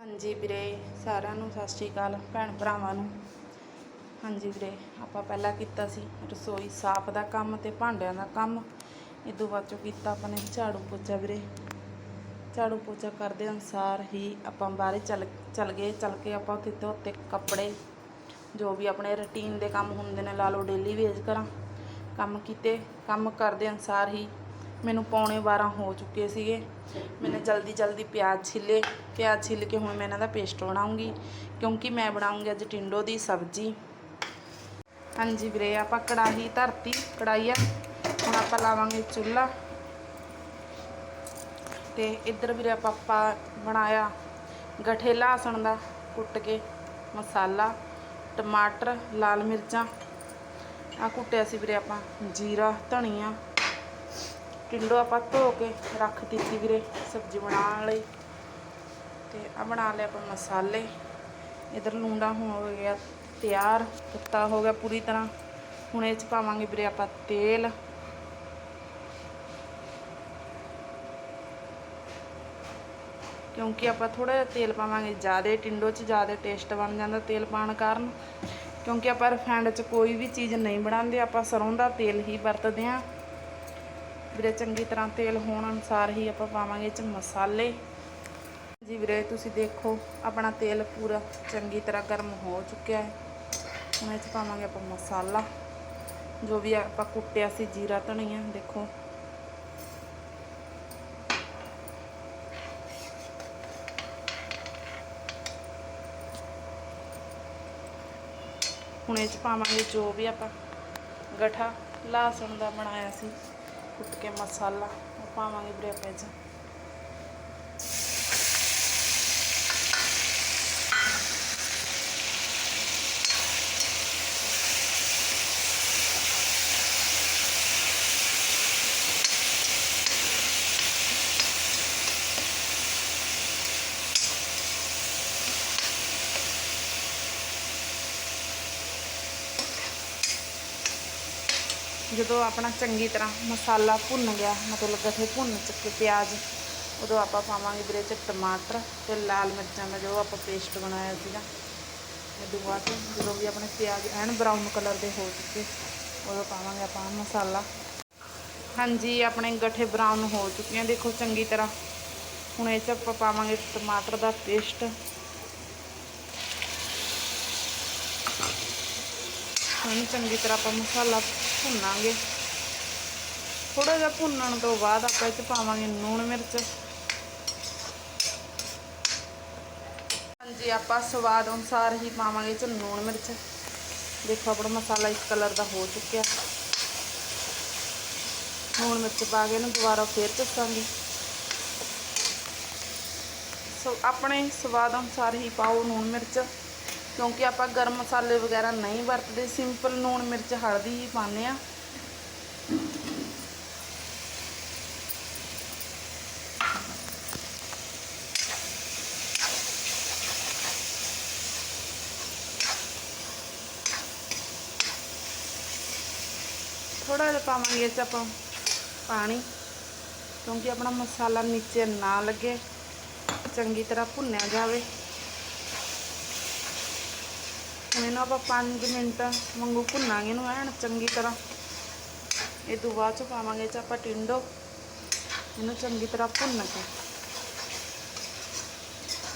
ਹਾਂਜੀ ਵੀਰੇ, ਸਾਰਿਆਂ ਨੂੰ ਸਤਿ ਸ਼੍ਰੀ ਅਕਾਲ, ਭੈਣ ਭਰਾਵਾਂ ਨੂੰ। ਹਾਂਜੀ ਵੀਰੇ, ਆਪਾਂ ਪਹਿਲਾਂ ਕੀਤਾ ਸੀ ਰਸੋਈ, ਸਾਫ਼ ਦਾ ਕੰਮ ਤੇ ਭਾਂਡਿਆਂ ਦਾ ਕੰਮ। ਇਦੋਂ ਬਾਅਦ ਚੋਂ ਕੀਤਾ ਆਪਾਂ ਨੇ ਝਾੜੂ ਪੋਚਾ ਵੀਰੇ। ਝਾੜੂ ਪੋਚਾ ਕਰਦੇ ਅਨਸਾਰ ਹੀ ਆਪਾਂ ਬਾਹਰ ਚੱਲ ਚੱਲ ਗਏ, ਚੱਲ ਕੇ ਆਪਾਂ ਉੱਥੇ ਧੋਤੇ ਕੱਪੜੇ, ਜੋ ਵੀ ਆਪਣੇ ਰੁਟੀਨ ਦੇ ਕੰਮ ਹੁੰਦੇ ਨੇ, ਲਾ ਲਓ ਡੇਲੀ ਵੇਜ ਕਰਾਂ। ਕੰਮ ਕੀਤੇ, ਕੰਮ ਕਰਦੇ ਅਨਸਾਰ ਹੀ ਮੈਨੂੰ ਪੌਣੇ 12 ਹੋ ਚੁੱਕੇ ਸੀਗੇ। ਮੈਨੇ ਜਲਦੀ ਜਲਦੀ ਪਿਆਜ਼ ਛਿੱਲੇ। ਪਿਆਜ਼ ਛਿੱਲ ਕੇ ਹੁਣ ਮੈਂ ਇਹਨਾਂ ਦਾ ਪੇਸਟ ਬਣਾਉਂਗੀ, ਕਿਉਂਕਿ ਮੈਂ ਬਣਾਉਂਗੀ ਅੱਜ ਟਿੰਡੋ ਦੀ ਸਬਜ਼ੀ। ਹਾਂਜੀ ਵੀਰੇ, ਆਪਾਂ ਕੜਾਹੀ ਧਰਤੀ ਕੜਾਈ ਆ। ਹੁਣ ਆਪਾਂ ਲਾਵਾਂਗੇ ਚੁੱਲ੍ਹਾ। ਤੇ ਇੱਧਰ ਵੀਰੇ ਆਪਾਂ ਆਪਾਂ ਬਣਾਇਆ ਗਠੇ ਲਹਸਣ ਦਾ, ਕੁੱਟ ਕੇ ਮਸਾਲਾ, ਟਮਾਟਰ, ਲਾਲ ਮਿਰਚਾਂ। ਆ ਕੁੱਟਿਆ ਸੀ ਵੀਰੇ ਆਪਾਂ ਜੀਰਾ, ਧਨੀਆ। ਟਿੰਡੋ ਆਪਾਂ ਧੋ ਕੇ ਰੱਖ ਦਿੱਤੀ ਵੀਰੇ, ਸਬਜ਼ੀ ਬਣਾਉਣ ਲਈ। ਤੇ ਆ ਬਣਾ ਲਿਆ ਆਪਾਂ ਮਸਾਲੇ। ਇਧਰ ਲੂੰਡਾ ਹੋ ਗਿਆ ਤਿਆਰ ਤੱਤਾ ਹੋ ਗਿਆ ਪੂਰੀ ਤਰ੍ਹਾਂ। ਹੁਣ ਇਹ ਚ ਪਾਵਾਂਗੇ ਵੀਰੇ ਆਪਾਂ ਤੇਲ। ਕਿਉਂਕਿ ਆਪਾਂ ਥੋੜਾ ਜਿਹਾ ਤੇਲ ਪਾਵਾਂਗੇ, ਜ਼ਿਆਦਾ ਟਿੰਡੋ 'ਚ ਜ਼ਿਆਦਾ ਟੇਸਟ ਬਣ ਜਾਂਦਾ ਤੇਲ ਪਾਉਣ ਕਾਰਨ। ਕਿਉਂਕਿ ਆਪਾਂ ਰਿਫਾਈਂਡ 'ਚ ਕੋਈ ਵੀ ਚੀਜ਼ ਨਹੀਂ ਬਣਾਉਂਦੇ, ਆਪਾਂ ਸਰੋਂ ਦਾ ਤੇਲ ਹੀ ਵਰਤਦੇ ਹਾਂ। ਵੀਰੇ, ਚੰਗੀ ਤਰ੍ਹਾਂ ਤੇਲ ਹੋਣ ਅਨੁਸਾਰ ਹੀ ਆਪਾਂ ਪਾਵਾਂਗੇ 'ਚ ਮਸਾਲੇ। ਜੀ ਵੀਰੇ, ਤੁਸੀਂ ਦੇਖੋ, ਆਪਣਾ ਤੇਲ ਪੂਰਾ ਚੰਗੀ ਤਰ੍ਹਾਂ ਗਰਮ ਹੋ ਚੁੱਕਿਆ ਹੈ। ਹੁਣ ਇਹ 'ਚ ਪਾਵਾਂਗੇ ਆਪਾਂ ਮਸਾਲਾ, ਜੋ ਵੀ ਆਪਾਂ ਕੁੱਟਿਆ ਸੀ ਜੀਰਾ ਧਨੀਆ, ਦੇਖੋ। ਹੁਣ ਇਹ 'ਚ ਪਾਵਾਂਗੇ ਜੋ ਵੀ ਆਪਾਂ ਗਠਾ, ਲਹਸਣ ਦਾ ਬਣਾਇਆ ਸੀ। ਕੁੱਟ ਕੇ ਮਸਾਲਾ ਉਹ ਪਾਵਾਂਗੇ ਵੀਰੇ ਆਪਾਂ ਇਹ ਜਦੋਂ ਆਪਣਾ ਚੰਗੀ ਤਰ੍ਹਾਂ ਮਸਾਲਾ ਭੁੰਨ ਗਿਆ, ਮਤਲਬ ਗਠੇ ਭੁੰਨ ਚੁੱਕੇ, ਪਿਆਜ਼, ਉਦੋਂ ਆਪਾਂ ਪਾਵਾਂਗੇ ਵੀਰੇ ਚ ਟਮਾਟਰ ਤੇ ਲਾਲ ਮਿਰਚਾਂ ਦਾ ਜੋ ਆਪਾਂ ਪੇਸਟ ਬਣਾਇਆ ਸੀਗਾ। ਇਹ ਬਾਅਦ 'ਚ ਜਦੋਂ ਵੀ ਆਪਣੇ ਪਿਆਜ਼ ਐਨ ਬਰਾਊਨ ਕਲਰ ਦੇ ਹੋ ਚੁੱਕੇ, ਉਦੋਂ ਪਾਵਾਂਗੇ ਆਪਾਂ ਮਸਾਲਾ। ਹਾਂਜੀ, ਆਪਣੇ ਗਠੇ ਬਰਾਊਨ ਹੋ ਚੁੱਕੇ ਆ। ਦੇਖੋ, ਚੰਗੀ ਤਰ੍ਹਾਂ ਹੁਣ ਇਹ ਚ ਆਪਾਂ ਪਾਵਾਂਗੇ ਟਮਾਟਰ ਦਾ ਪੇਸਟ ਹੁਣ ਚੰਗੀ ਤਰ੍ਹਾਂ ਆਪਾਂ ਮਸਾਲਾ ਭੁੰਨਾਂਗੇ। ਥੋੜਾ ਜਿਹਾ ਭੁੰਨਣ ਤੋਂ ਬਾਅਦ ਆਪਾਂ ਇਹ 'ਚ ਪਾਵਾਂਗੇ ਲੂਣ ਮਿਰਚ। ਹਾਂਜੀ, ਆਪਾਂ ਸਵਾਦ ਅਨੁਸਾਰ ਹੀ ਪਾਵਾਂਗੇ ਇਹ 'ਚ ਲੂਣ ਮਿਰਚ। ਦੇਖੋ, ਆਪਣਾ ਮਸਾਲਾ ਇਸ ਕਲਰ ਦਾ ਹੋ ਚੁੱਕਿਆ। ਲੂਣ ਮਿਰਚ ਪਾ ਕੇ ਇਹਨੂੰ ਦੁਬਾਰਾ ਫੇਰ ਚੱਸਾਂਗੇ। ਸੋ, ਆਪਣੇ ਸਵਾਦ ਅਨੁਸਾਰ ਹੀ ਪਾਓ ਲੂਣ ਮਿਰਚ। ਕਿਉਂਕਿ ਆਪਾਂ ਗਰਮ ਮਸਾਲੇ ਵਗੈਰਾ ਨਹੀਂ ਵਰਤਦੇ ਸਿੰਪਲ ਲੂਣ ਮਿਰਚ, ਹਲਦੀ ਹੀ ਪਾਉਂਦੇ ਆ ਥੋੜਾ ਜਿਹਾ ਪਾਵਾਂਗੇ ਇਹ 'ਚ ਆਪਾਂ ਪਾਣੀ, ਕਿਉਂਕਿ ਆਪਣਾ ਮਸਾਲਾ ਨੀਚੇ ਨਾ ਲੱਗੇ, ਚੰਗੀ ਤਰ੍ਹਾਂ ਭੁੰਨਿਆ ਜਾਵੇ। ਹੁਣ ਇਹਨੂੰ ਆਪਾਂ 5 ਮਿੰਟ ਵਾਂਗੂ ਭੁੰਨਾਂਗੇ ਇਹਨੂੰ ਐਨ ਚੰਗੀ ਤਰ੍ਹਾਂ। ਇਹ ਤੋਂ ਬਾਅਦ ਚ ਪਾਵਾਂਗੇ ਚ ਆਪਾਂ ਟਿੰਡੋ। ਇਹਨੂੰ ਚੰਗੀ ਤਰ੍ਹਾਂ ਭੁੰਨ ਕੇ।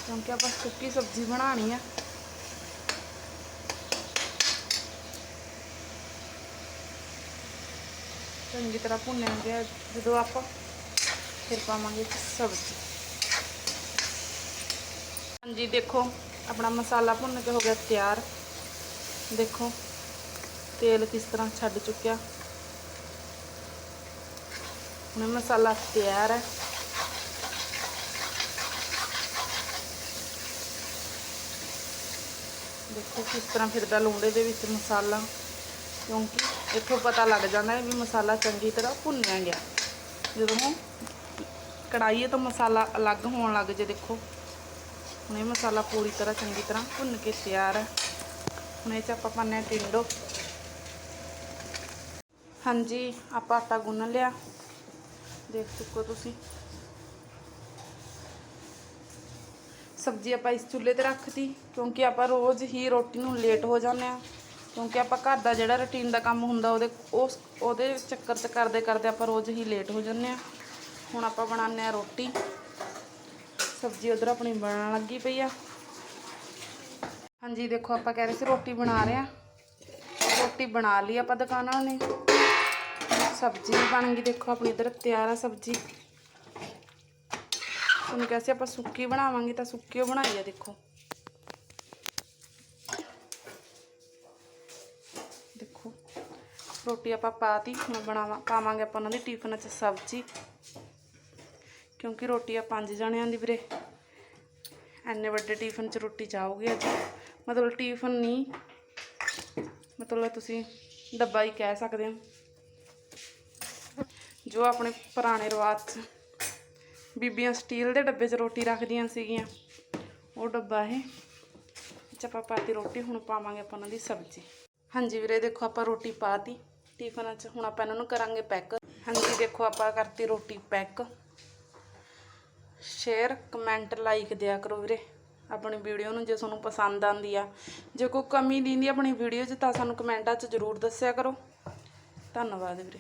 ਕਿਉਂਕਿ ਆਪਾਂ ਸੁੱਕੀ ਸਬਜ਼ੀ ਬਣਾਉਣੀ ਆ। ਚੰਗੀ ਤਰ੍ਹਾਂ ਭੁੰਨਿਆ ਗਿਆ ਜਦੋਂ ਆਪਾਂ ਫਿਰ ਪਾਵਾਂਗੇ ਸਬਜ਼ੀ। ਹਾਂਜੀ, ਦੇਖੋ, ਆਪਣਾ ਮਸਾਲਾ ਭੁੰਨ ਕੇ ਹੋ ਗਿਆ ਤਿਆਰ। ਦੇਖੋ ਤੇਲ ਕਿਸ ਤਰ੍ਹਾਂ ਛੱਡ ਚੁੱਕਿਆ ਹੁਣ ਮਸਾਲਾ ਤਿਆਰ ਹੈ ਦੇਖੋ ਕਿਸ ਤਰ੍ਹਾਂ ਫਿਰਦਾ ਲੂੰਡੇ ਦੇ ਵਿੱਚ ਮਸਾਲਾ ਕਿਉਂਕਿ ਇੱਥੋਂ ਪਤਾ ਲੱਗ ਜਾਂਦਾ ਹੈ ਵੀ ਮਸਾਲਾ ਚੰਗੀ ਤਰ੍ਹਾਂ ਭੁੰਨਿਆ ਗਿਆ ਜਦੋਂ ਕੜਾਈਏ ਤੋਂ ਮਸਾਲਾ ਅਲੱਗ ਹੋਣ ਲੱਗ ਜੇ ਦੇਖੋ ਹੁਣ ਇਹ ਮਸਾਲਾ ਪੂਰੀ ਤਰ੍ਹਾਂ ਚੰਗੀ ਤਰ੍ਹਾਂ ਭੁੰਨ ਕੇ ਤਿਆਰ ਹੈ ਹੁਣ ਚ ਆਪਾਂ ਪਾਉਂਦੇ ਹਾਂ ਟਿੰਡੋ। ਹਾਂਜੀ, ਆਪਾਂ ਆਟਾ ਗੁੰਨ ਲਿਆ। ਦੇਖ ਚੁੱਕੋ ਤੁਸੀਂ। ਸਬਜ਼ੀ ਆਪਾਂ ਇਸ ਚੁੱਲ੍ਹੇ ਤੇ ਰੱਖਤੀ, ਕਿਉਂਕਿ ਆਪਾਂ ਰੋਜ਼ ਹੀ ਰੋਟੀ ਨੂੰ ਲੇਟ ਹੋ ਜਾਂਦੇ ਆ ਕਿਉਂਕਿ ਆਪਾਂ ਘਰ ਦਾ ਜਿਹੜਾ ਰੁਟੀਨ ਦਾ ਕੰਮ ਹੁੰਦਾ, ਉਹਦੇ ਉਸ, ਉਹਦੇ ਚੱਕਰ 'ਚ ਕਰਦੇ ਕਰਦੇ ਆਪਾਂ ਰੋਜ਼ ਹੀ ਲੇਟ ਹੋ ਜਾਂਦੇ ਆ ਹੁਣ ਆਪਾਂ ਬਣਾਉਂਦੇ ਆ ਰੋਟੀ। ਸਬਜ਼ੀ ਉਧਰ ਆਪਣੀ ਬਣਨ ਲੱਗੀ ਪਈ ਆ। ਹਾਂਜੀ, ਦੇਖੋ ਆਪਾਂ ਕਹਿ ਰਹੇ ਸੀ ਰੋਟੀ ਬਣਾ ਰਹੇ ਆ ਰੋਟੀ ਬਣਾ ਲਈ ਆਪਾਂ ਦੁਕਾਨਾਂ ਨੇ। ਸਬਜ਼ੀ ਵੀ ਬਣ ਗਈ, ਦੇਖੋ ਆਪਣੀ ਇਧਰ ਤਿਆਰ ਆ ਸਬਜ਼ੀ। ਤੁਹਾਨੂੰ ਕਿਹਾ ਸੀ ਆਪਾਂ ਸੁੱਕੀ ਬਣਾਵਾਂਗੇ ਤਾਂ ਸੁੱਕੀ ਉਹ ਬਣਾਈ ਆ, ਦੇਖੋ। ਦੇਖੋ, ਰੋਟੀ ਆਪਾਂ ਪਾਤੀ, ਹੁਣ ਬਣਾਵਾਂ, ਪਾਵਾਂਗੇ ਆਪਾਂ ਉਹਨਾਂ ਦੀ ਟਿਫਨ 'ਚ ਸਬਜ਼ੀ। ਕਿਉਂਕਿ ਰੋਟੀ ਆ ਪੰਜ ਜਣਿਆਂ ਦੀ ਵੀਰੇ। ਐਨੇ ਵੱਡੇ ਟਿਫਨ 'ਚ ਰੋਟੀ ਜਾਊਗੀ ਅੱਜ। ਮਤਲਬ ਟਿਫਨ ਨਹੀਂ। ਮਤਲਬ ਤੁਸੀਂ ਡੱਬਾ ਹੀ ਕਹਿ ਸਕਦੇ ਹੋ। ਜੋ ਆਪਣੇ ਪੁਰਾਣੇ ਰਿਵਾਜ 'ਚ ਬੀਬੀਆਂ ਸਟੀਲ ਦੇ ਡੱਬੇ 'ਚ ਰੋਟੀ ਰੱਖਦੀਆਂ ਸੀਗੀਆਂ, ਉਹ ਡੱਬਾ ਇਹ ਚ ਆਪਾਂ ਪਾਤੀ ਰੋਟੀ, ਹੁਣ ਪਾਵਾਂਗੇ ਆਪਾਂ ਉਹਨਾਂ ਦੀ ਸਬਜ਼ੀ। ਹਾਂਜੀ ਵੀਰੇ, ਦੇਖੋ ਆਪਾਂ ਰੋਟੀ ਪਾਤੀ ਟਿਫਨ 'ਚ ਹੁਣ ਆਪਾਂ ਇਹਨਾਂ ਨੂੰ ਕਰਾਂਗੇ ਪੈਕ। ਹਾਂਜੀ ਦੇਖੋ ਆਪਾਂ ਕਰਤੀ ਰੋਟੀ ਪੈਕ। ਸ਼ੇਅਰ, ਕਮੈਂਟ ਲਾਈਕ ਦਿਆ ਕਰੋ ਵੀਰੇ। ਆਪਣੀ ਵੀਡੀਓ ਨੂੰ ਜੇ ਤੁਹਾਨੂੰ ਪਸੰਦ ਆਂਦੀ ਆ। ਜੇ ਕੋਈ ਕਮੀ ਦਿੰਦੀ ਆਪਣੀ ਵੀਡੀਓ 'ਚ ਤਾਂ ਸਾਨੂੰ ਕਮੈਂਟਾਂ 'ਚ ਜ਼ਰੂਰ ਦੱਸਿਆ ਕਰੋ। ਧੰਨਵਾਦ ਵੀਰੇ।